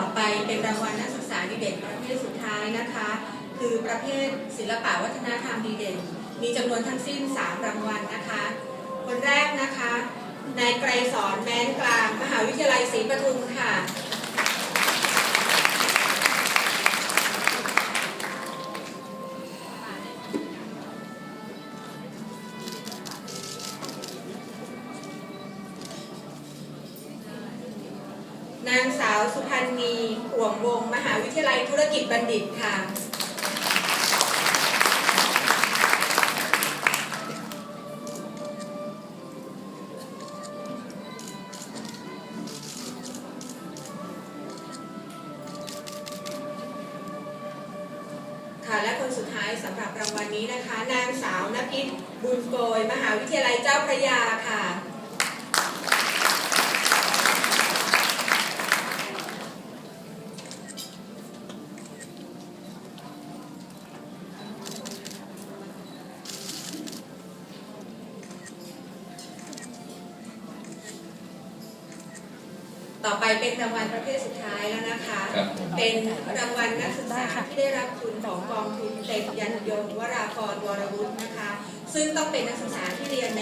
ต่อไปเป็นรางวัลนักศึกษาดีเด่นประเภทสุดท้ายนะคะ คือประเภทศิลปะวัฒนธรรมดีเด่น มีจำนวนทั้งสิ้น 3 รางวัลนะคะ คนแรกนะคะนายไกรสอนแม้นกลาง มหาวิทยาลัยศรีปทุมค่ะ นางสาวสุพันธ์นีห่วงวง มหาวิทยาลัยธุรกิจบัณฑิตค่ะ ค่ะ และคนสุดท้ายสำหรับรางวัลนี้นะคะ นางสาวนภิษบุญโกย มหาวิทยาลัยเจ้าพระยาค่ะ ต่อไปเป็นรางวัลประเภทสุดท้ายแล้วนะคะครับผมเป็นรางวัลนักศึกษาที่ได้รับทุนของกองทุนเต็มยันยงวราพรวรวุฒินะคะ ซึ่งต้องเป็นนักศึกษาที่เรียนใน